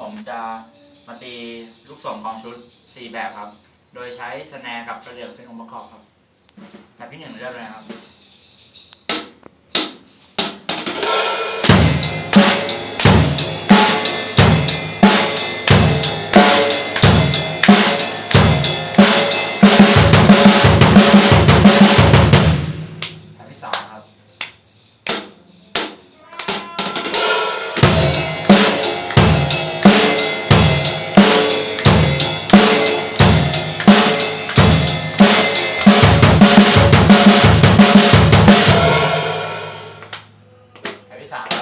ผมจะมาตีลูกส่งกองชุด 4 แบบครับ โดยใช้สแนร์กับกระเดื่องเป็นองค์ประกอบครับ แบบที่หนึ่งเริ่มเลยครับ สาม